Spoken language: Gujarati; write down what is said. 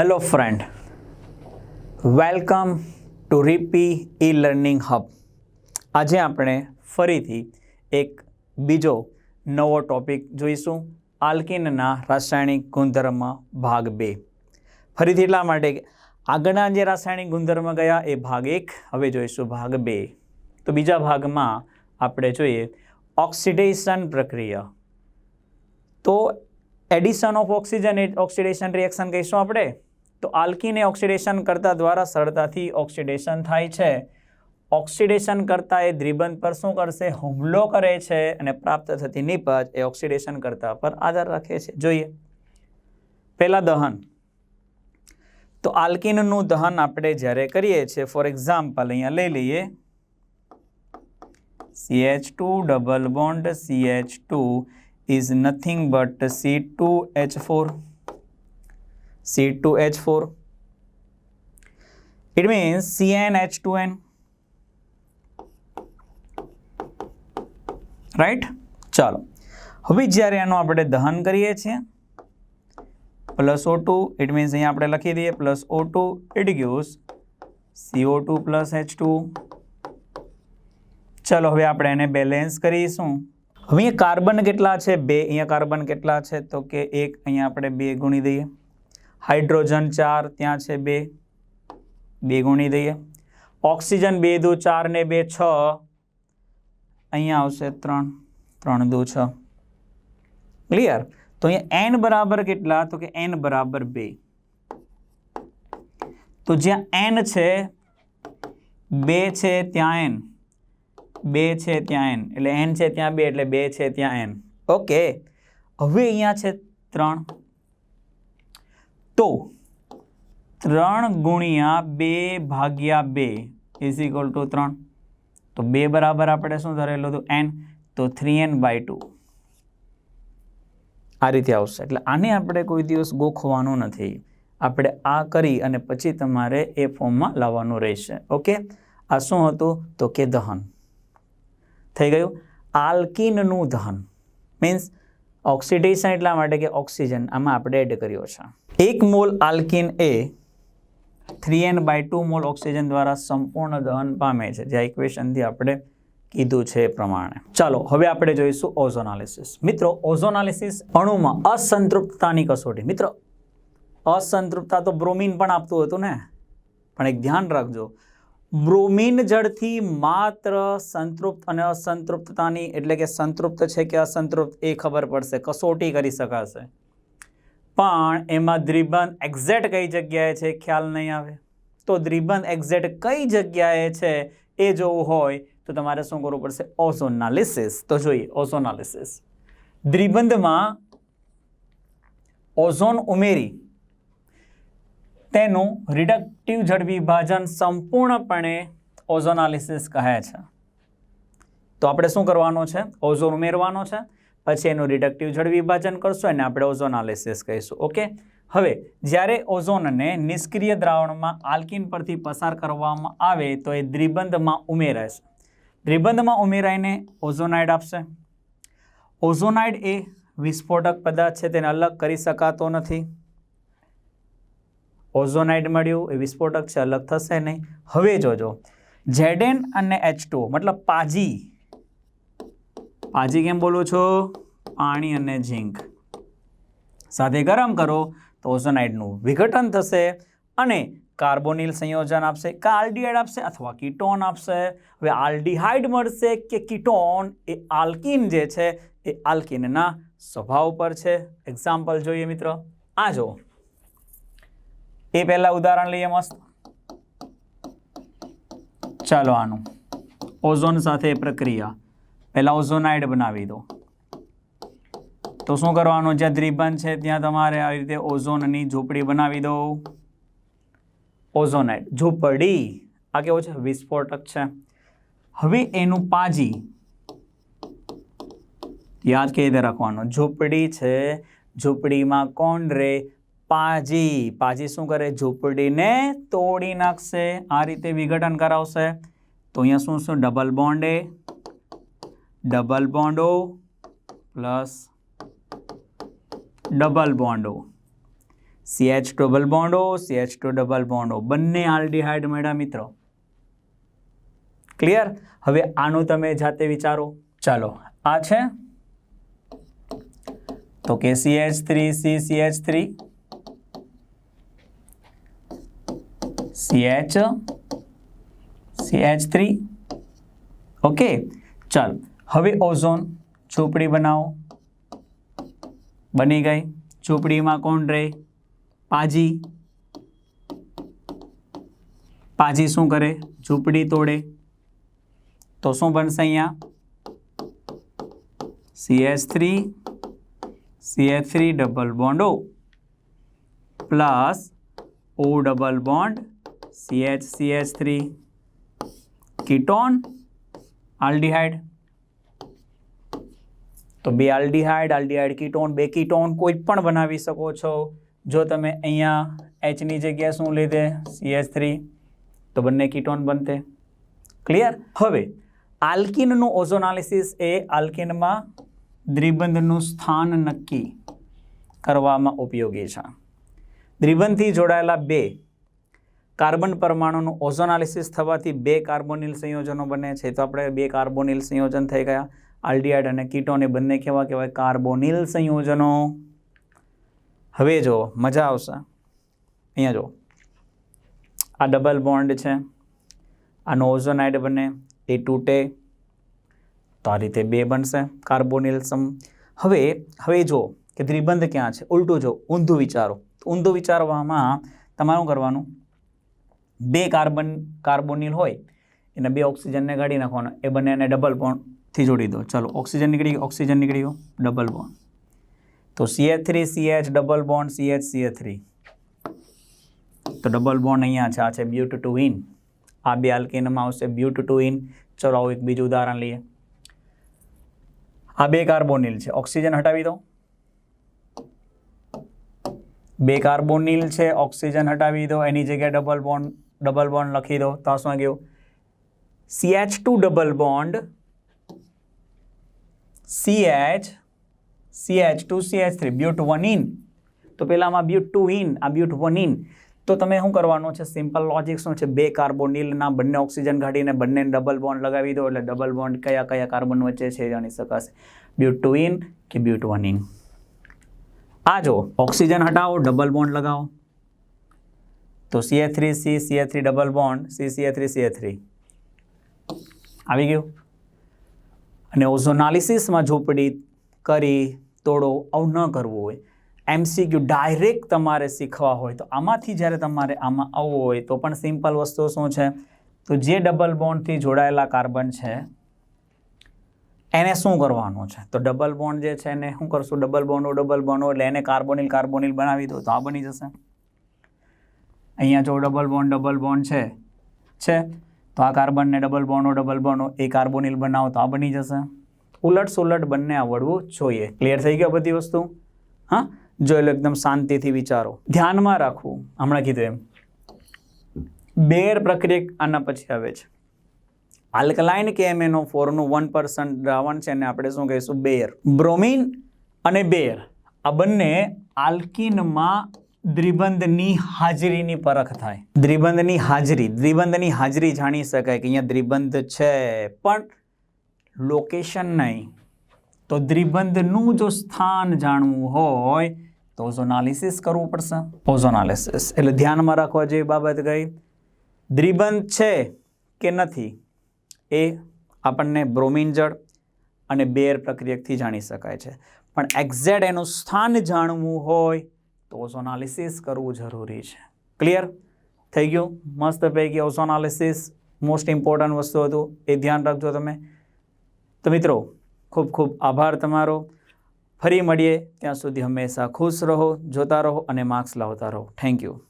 હેલો ફ્રેન્ડ વેલકમ ટુ રીપી ઈ લર્નિંગ હબ આજે આપણે ફરીથી એક બીજો નવો ટોપિક જોઈશું, આલ્કિનના રાસાયણિક ગુણધર્મ ભાગ બે. ફરીથી એટલા માટે આગળના જે રાસાયણિક ગુણધર્મ ગયા, એ ભાગ એક. હવે જોઈશું ભાગ બે. તો બીજા ભાગમાં આપણે જોઈએ ઓક્સિડેશન પ્રક્રિયા. તો addition of oxygen oxidation reaction કહીશું આપણે? તો આલ્કીને ઓક્સિડેશન કરતા દ્વારા સરળતાથી ઓક્સિડેશન થાય છે. ઓક્સિડેશન કરતા એ દ્રિબંધ પર શું કરશે? હુમલો કરે છે અને પ્રાપ્ત થતી નિપજ એ ઓક્સિડેશન કરતા પર આધાર રાખે છે. જોઈએ. પહેલાં દહન. તો આલ્કિનનું દહન આપણે જ્યારે કરીએ છીએ ફોર એક્ઝામ્પલ અહીંયા લઈ લઈએ. C H two double bond C H two C two H C2H4. C2H4. It means CnH2n. Right ચાલો. હવે જ્યારે આનું આપણે દહન કરીએ છીએ plus O two it means અહીંયા આપણે લખી દઈએ plus O two it gives CO two plus H two ચાલો, હવે આપણે એને બેલેન્સ કરીશું. હવે અહીંયા કાર્બન કેટલા છે? બે, અહીંયા કાર્બન કેટલા છે? તો કે એક અહીંયા આપણે બે ગુણી દઈએ. હાઇડ્રોજન ચાર ત્યાં છે બે બે ગુણી દઈએ ઓક્સિજન બે દુ ચાર ને બે છ અહીંયા આવશે ત્રણ ત્રણ દુ છ ક્લિયર તો અહીંયા એન બરાબર કેટલા તો કે એન બરાબર બે તો જ્યાં એન છે બે છે ત્યાં એન બે છે ત્યાં એન એટલે એન છે ત્યાં બે એટલે બે છે ત્યાં એન ઓકે હવે અહીંયા છે ત્રણ તો ત્રણ ગુણ્યા બે ભાગ્યા બે ઇઝ ઇક્વલ ટુ ત્રણ. તો બે બરાબર આપણે શું ધરેલું હતું? એન તો થ્રી એન બાય ટુ આ રીતે આવશે. એટલે આને આપણે કોઈ દિવસ ગોખવાનું નથી. આપણે આ કરી અને પછી તમારે એ ફોર્મમાં લાવવાનું રહેશે. ઓકે? આ શું હતું? તો કે દહન. થઈ ગયું? આલ્કિનનું દહન. મીન્સ ઓક્સિડેશન એટલા માટે કે ઓક્સિજન આમાં આપણે એડ કર્યો છે. એક mole alkene A three N by two mole oxygen દ્વારા સંપૂર્ણ દહન પામે છે. જે ઇક્વેશનથી આપણે કીધું છે એ પ્રમાણે. ચાલો, હવે આપણે જોઈશું ઓઝોનાલિસિસ મિત્રો ઓઝોનાલિસિસ અણુમાં અસંતૃપ્તતાની કસોટી. મિત્રો, અસંતૃપ્તતા તો બ્રોમિન પણ આપતું હતું ને? પણ એક ધ્યાન રાખજો. બ્રોમિન જળથી માત્ર સંતૃપ્ત અને અસંતૃપ્તતાની, એટલે કે સંતૃપ્ત છે કે અસંતૃપ્ત એ ખબર પડશે. કસોટી કરી શકાશે. પણ એમાં દ્રિબંધ એક્ઝેક્ટ કઈ જગ્યાએ છે, ખ્યાલ નહીં આવે. તો દ્રિબંધ એક્ઝેક્ટ કઈ જગ્યાએ છે, એ જોવું હોય તો તમારે શું કરવું પડશે? ઓઝોનાલિસિસ તો જોઈએ ઓઝોનાલિસિસ દ્રિબંધમાં ઓઝોન ઉમેરી, તેનું રિડક્ટિવ જળ વિભાજન સંપૂર્ણપણે ઓઝોનાલિસિસ કહે છે. તો આપણે શું કરવાનું છે? ઓઝોન ઉમેરવાનો છે. પછી એનું રિડક્ટિવ જળ વિભાજન કરશું એને આપણે ઓઝોનાલિસિસ કહીશું, ઓકે? હવે, જ્યારે ઓઝોનને નિષ્ક્રિય દ્રાવણમાં આલ્કિન પરથી પસાર કરવામાં આવે, તો એ દ્રિબંધમાં ઉમેરાશે. દ્રિબંધમાં ઉમેરાઈને ઓઝોનાઇડ આપશે. ઓઝોનાઇડ એ વિસ્ફોટક પદાર્થ છે, તેને અલગ કરી શકાતો નથી. ઓઝોનાઇડ મળ્યું, એ વિસ્ફોટક છે, અલગ થશે નહીં. હવે જોજો. ઝેડેન અને એચ મતલબ પાજી પાજી કેમ બોલું છો? પાણી અને ઝીંક. સાથે ગરમ કરો તો ઓઝોનાઇડનું વિઘટન થશે અને કાર્બોનિલ સંયોજન આપશે કે આલ્ડીહાઇડ આપશે અથવા કીટોન આપશે. હવે આલ્ડીહાઇડ મળશે કે કીટોન? એ આલ્કિન જે છે, એ આલ્કિનના સ્વભાવ પર છે. એક્ઝામ્પલ જોઈએ મિત્રો. આ જુઓ. એ પહેલાં ઉદાહરણ લઈએ મસ્ત. ચાલો આનું. ઓઝોન સાથે પ્રક્રિયા. પહેલાં ઓઝોનાઇડ બનાવી દો. તો શું કરવાનું? જ્યાં દ્રિબંધ છે, ત્યાં તમારે આવી રીતે ઓઝોનની ઝૂંપડી બનાવી દો. ઓઝોનાઇડ ઝૂંપડી? આ કેવો છે? વિસ્ફોટક છે. હવે એનું પાજી. યાદ કેવી રીતે રાખવાનું? ઝૂંપડી છે, ઝૂંપડીમાં કોણ રે? પાજી. પાજી શું કરે? ઝૂંપડીને તોડી નાખશે. આ રીતે વિઘટન કરાવશે. તો અહીંયા શું શું? Double bond. ડબલ બોન્ડો પ્લસ ડબલ બોન્ડો. સી સીએચ ડબલ બોન્ડો સી સીએચ ટુ ડબલ બોન્ડો. બંને આલ્ડીહાઇડ મળ્યા મિત્રો. ક્લિયર હવે આનું તમે જાતે વિચારો. ચાલો, આ છે? તો કે CH three C CH three CH CH three okay ચાલ. હવે ઓઝોન ઝૂંપડી બનાવો. બની ગઈ. ઝૂંપડીમાં કોણ રહે? પાજી. પાજી શું કરે? ઝૂંપડી તોડે. તો શું બનશે અહીંયા? C H three C H three double bond O plus O double bond C H C H three ketone aldehyde તો બે આલ્ડીહાઇડ આલ્ડીહાઇડ કીટોન, બે કીટોન કોઈ પણ બનાવી શકો છો. જો તમે અહીંયા એચની જગ્યાએ શું લીધે? સીએચ થ્રી તો બંને કીટોન બનતે. ક્લિયર હવે, આલ્કિનનું ઓઝોનાલિસિસ એ આલ્કિનમાં દ્વિબંધનું સ્થાન નક્કી કરવામાં ઉપયોગી છે. દ્વિબંધથી જોડાયેલા બે કાર્બન પરમાણુનું ઓઝોનાલિસિસ થવાથી બે કાર્બોનિલ સંયોજનો બને છે. તો આપણે બે કાર્બોનિલ સંયોજન થઈ ગયા. આલ્ડીહાઇડ અને કીટોન એ બંને કેવા કહેવાય? કાર્બોનિલ સંયોજનો. હવે જો મજા આવશે. અહીંયા જો આ ડબલ બોન્ડ છે. આનો ઓઝોનાઇડ બને, એ તૂટે. તો આ રીતે બે બનશે કાર્બોનિલ સમ. હવે હવે જો કે દ્વિબંધ ક્યાં છે? ઉલટું જો ઊંધું વિચારો. ઊંધું વિચારવામાં તમારું કરવાનું? બે કાર્બન, કાર્બોનિલ હોય, એને બે ઓક્સિજનને કાઢી નાખવાનો. એ બંનેને ડબલ બોન્ડથી જોડી દો. ચાલો, ઓક્સિજન નીકળી ગયો, ઓક્સિજન નીકળી ગયો. ડબલ બોન્ડ તો CH three CH double bond CH CH three તો ડબલ બોન્ડ અહીંયા છે, આ છે બ્યુટ ટુ ઇન આ બે આલ્કેનમાં આવશે બ્યુટ ટુ ઇન ચલો, આવું એક બીજું ઉદાહરણ લઈએ. આ બે કાર્બોનિલ છે. ઓક્સિજન હટાવી દો. બે કાર્બોનિલ છે, ઓક્સિજન હટાવી દો. એની જગ્યાએ ડબલ બોન્ડ ડબલ બોન્ડ લખી દો. તો શું ગયું? CH two double bond CH CH two CH three but one ene તો પહેલાંમાં બ્યુટ ટુ ઇન આ બ્યુટ વન ઇન તો તમે શું કરવાનું છે? સિમ્પલ લોજિક શું છે? બે કાર્બોનિલના બંને ઓક્સિજન કાઢીને બંને ડબલ બોન્ડ લગાવી દો એટલે ડબલ બોન્ડ કયા કયા કાર્બન વચ્ચે છે જાણી શકાશે. બ્યુટ ટુ ઇન કે બ્યુટ વન ઇન આ જો ઓક્સિજન હટાવો ડબલ બોન્ડ લગાવો. તો CH three C CH three double bond C CH three CH three આવી ગયું? અને ઓઝોનાલિસિસમાં ઝૂંપડી કરી, તોડો, આવું ન કરવું હોય. એમસીક્યુ ડાયરેક્ટ તમારે શીખવા હોય તો આમાંથી જ્યારે તમારે આમાં આવવું હોય તો પણ સિમ્પલ વસ્તુ શું છે? તો જે ડબલ બોન્ડથી જોડાયેલા કાર્બન છે, એને શું કરવાનું છે? તો ડબલ બોન્ડ જે છે એને શું કરશું? ડબલ બોન્ડો ડબલ બોન્ડો એટલે એને કાર્બોનિલ કાર્બોનિલ બનાવી દો તો આ બની જશે. અહીંયા જો ડબલ બોન્ડ ડબલ બોન્ડ છે છે. તો આ કાર્બનને ડબલ બોનો ડબલ બોનો એ કાર્બોનિલ બનાવો તો આ બની જશે. ઉલટ સુલટ બંને આવડવું જોઈએ. ક્લિયર થઈ ગયો બધી વસ્તુ? હા? જોઈ લો એકદમ શાંતિથી વિચારો. ધ્યાનમાં રાખવું. હમણાં કીધું એમ. બેર પ્રક્રિયા આના પછી આવે છે. આલ્કલાઇન એમએનઓ ફોરનું વન પર્સન્ટ દ્રાવણ છે અને આપણે શું કહીશું? બેર. બ્રોમિન અને બેર. આ બંને આલ્કિનમાં દ્વિબંધની હાજરીની પરખ થાય. દ્વિબંધની હાજરી દ્વિબંધની હાજરી જાણી શકાય કે અહીંયા દ્રિબંધ છે, પણ લોકેશન નહીં. તો દ્રિબંધનું જો સ્થાન જાણવું હોય, તો ઓઝોનાલિસિસ કરવું પડશે. ઓઝોનાલિસિસ એટલે ધ્યાનમાં રાખવા જેવી બાબત ગઈ દ્રિબંધ છે કે નથી, એ આપણને બ્રોમિન જળ અને બેર પ્રક્રિયકથી જાણી શકાય છે. પણ એક્ઝેક્ટ એનું સ્થાન જાણવું હોય તો ઓઝોનાલિસિસ કરવું જરૂરી છે. ક્લિયર થઈ ગયું? મસ્ત પૈકી ઓઝોનાલિસિસ મોસ્ટ ઇમ્પોર્ટન્ટ વસ્તુ હતું. એ ધ્યાન રાખજો તમે. તો મિત્રો, ખૂબ ખૂબ આભાર તમારો. ફરી મળીએ. ત્યાં સુધી હંમેશા ખુશ રહો, જોતા રહો અને માર્ક્સ લાવતા રહો. Thank you